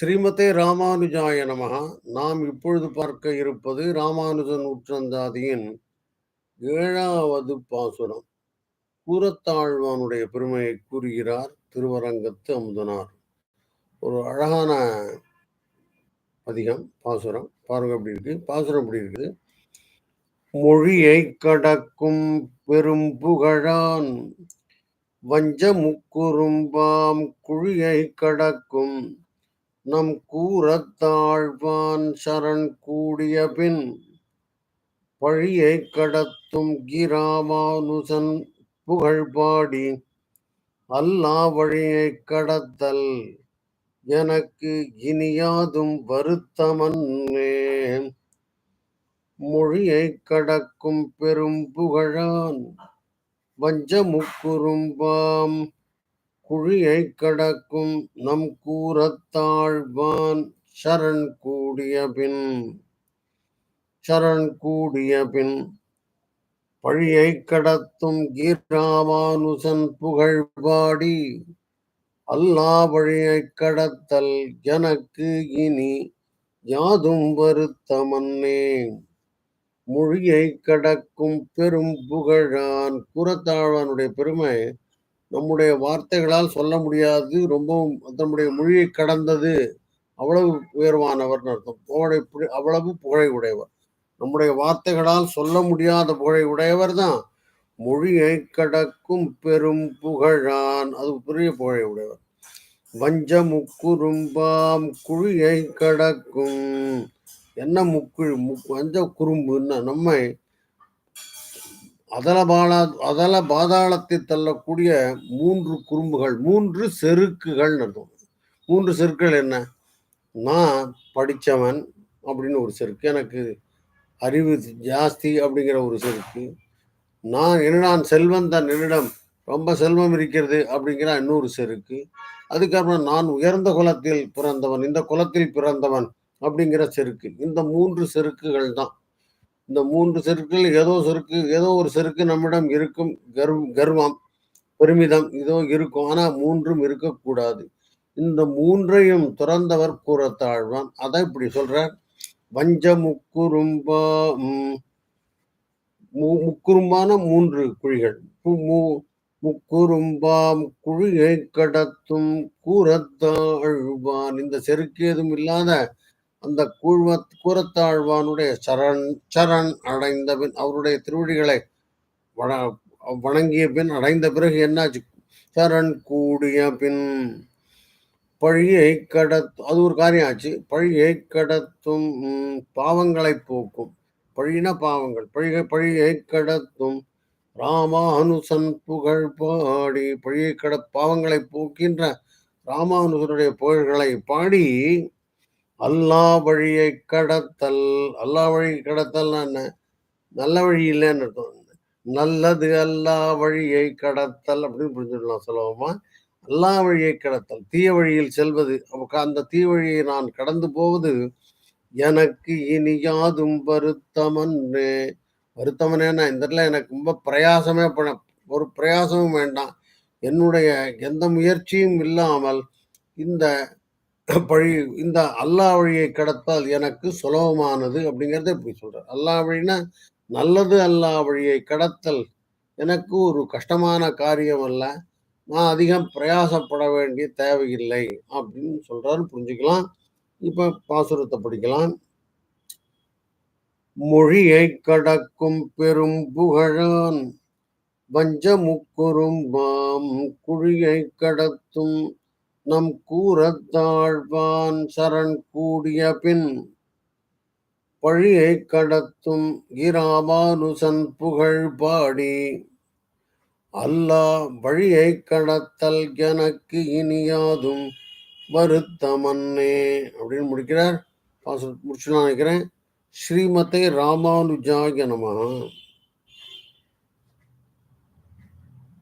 ஸ்ரீமதே ராமானுஜாய நமகா நாம் இப்பொழுது பார்க்க இருப்பது ராமானுஜன் உற்றந்தாதியின் ஏழாவது பாசுரம். கூரத்தாழ்வானுடைய பெருமையை கூறுகிறார் திருவரங்கத்து அமுதனார். ஒரு அழகான அதிகம் பாசுரம். பாருங்க அப்படி இருக்கு. பாசுரம் அப்படி இருக்குது மொழியை கடக்கும் பெரும் புகழான் வஞ்ச முக்குறும்பாம் குழியை கடக்கும் நம் கூறத்தாழ்வான் சரண் கூடிய பின் பழியை கடத்தும் கிராமானுசன் புகழ்பாடி அல்லா வழியை கடத்தல் எனக்கு இனியாதும் வருத்தமன்னே மொழியை கடக்கும் பெரும் புகழான் வஞ்சமுக்குறும்பாம் குழியை கடக்கும் நம் கூறத்தாழ்வான் சரண் கூடிய பின் சரண் கூடிய பின் பழியை கடத்தும் கீர்ராமானுசன் புகழ்பாடி அல்லா வழியை கடத்தல் எனக்கு இனி யாதும் வருத்தமன்னே. மொழியை கடக்கும் பெரும் புகழான் குரத்தாழ்வானுடைய பெருமை நம்முடைய வார்த்தைகளால் சொல்ல முடியாது ரொம்பவும் நம்முடைய மொழியை கடந்தது அவ்வளவு உயர்வானவர் அர்த்தம். புகழை அவ்வளவு புகழை உடையவர். நம்முடைய வார்த்தைகளால் சொல்ல முடியாத புகழை உடையவர் தான். மொழியை கடக்கும் பெரும் புகழான். அது பெரிய புகழை உடையவர். வஞ்ச முக்குறும்பாம் குழியை கடக்கும். என்ன முக்குழி வஞ்ச குறும்புன்னா நம்மை அதல பாலா அதல பாதாளத்தை தள்ளக்கூடிய மூன்று குறும்புகள் மூன்று செருக்குகள் நடத்தும் மூன்று செருக்குகள் என்ன? நான் படித்தவன் அப்படின்னு ஒரு செருக்கு எனக்கு அறிவு ஜாஸ்தி அப்படிங்கிற ஒரு செருக்கு. நான் என்னிடம் செல்வம் தன் என்னிடம் ரொம்ப செல்வம் இருக்கிறது அப்படிங்கிற இன்னொரு செருக்கு. அதுக்கப்புறம் நான் உயர்ந்த குலத்தில் பிறந்தவன் இந்த குலத்தில் பிறந்தவன் அப்படிங்கிற செருக்கு. இந்த மூன்று செருக்குகள் தான். இந்த மூன்று செருக்கில் ஏதோ செருக்கு ஏதோ ஒரு செருக்கு நம்மிடம் இருக்கும் கர்வம் கர்வம் பெருமிதம் இதோ இருக்கும். ஆனா மூன்றும் இருக்கக்கூடாது. இந்த மூன்றையும் துறந்தவர் கூறத்தாழ்வான். அதை இப்படி சொல்ற வஞ்ச முக்குறும்பா முக்குறும்பான மூன்று குழிகள். முக்குறும்பாம் குழியை கடத்தும் கூறத்தாழ்வான். இந்த செருக்கு எதுவும் இல்லாத அந்த கூழ்வ கூரத்தாழ்வானுடைய சரண் சரண் அடைந்த பின் அவருடைய திருவடிகளை வணங்கிய பின் அடைந்த பிறகு என்னாச்சு? சரண் கூடிய பின் பழியை கடத் அது ஒரு காரியம் ஆச்சு. பழியை கடத்தும் பாவங்களை போக்கும். பழின பாவங்கள். பழிகை பழியை கடத்தும் ராமானுசன் புகழ் பாடி பழியை கட பாவங்களை போக்கின்ற ராமானுசனுடைய புகழ்களை பாடி அல்லா வழியை கடத்தல். அல்லா வழி கடத்தல்னா என்ன? நல்ல வழி இல்லைன்னு அர்த்தம். நல்லது அல்லா வழியை கடத்தல் அப்படின்னு புரிஞ்சுடலாம் சுலபமா. அல்லா வழியை கடத்தல். தீய வழியில் செல்வது. அந்த தீய வழியை நான் கடந்து போவது எனக்கு இனி யாதும் வருத்தமன்னே வருத்தமனேன்னா இந்த இடத்துல எனக்கு ரொம்ப பிரயாசமே பண்ண ஒரு பிரயாசமும் வேண்டாம். என்னுடைய எந்த முயற்சியும் இல்லாமல் இந்த பழி இந்த அல்லா வழியை கடத்தால் எனக்கு சுலபமானது அப்படிங்கிறத இப்படி சொல்றார். அல்லா வழினா நல்லது அல்லா வழியை கடத்தல் எனக்கு ஒரு கஷ்டமான காரியம் அல்ல. நான் அதிகம் பிரயாசப்பட வேண்டிய தேவையில்லை அப்படின்னு சொல்றாரு. புரிஞ்சுக்கலாம். இப்ப பாசுரத்தை படிக்கலாம். மொழியை கடக்கும் பெரும் புகழான் வஞ்ச முக்குறும்பாம் குழியை கடத்தும் நம் கூறத்தாழ்வான் சரண் கூடிய பின் பழியை கடத்தும் இராமானுசன் புகழ் பாடி அல்லா வழியை கடத்தல் எனக்கு இனியாதும் வருத்தமன்னே அப்படின்னு முடிக்கிறார். முடிச்சு நினைக்கிறேன். ஸ்ரீமத்தை ராமானுஜாய நமகா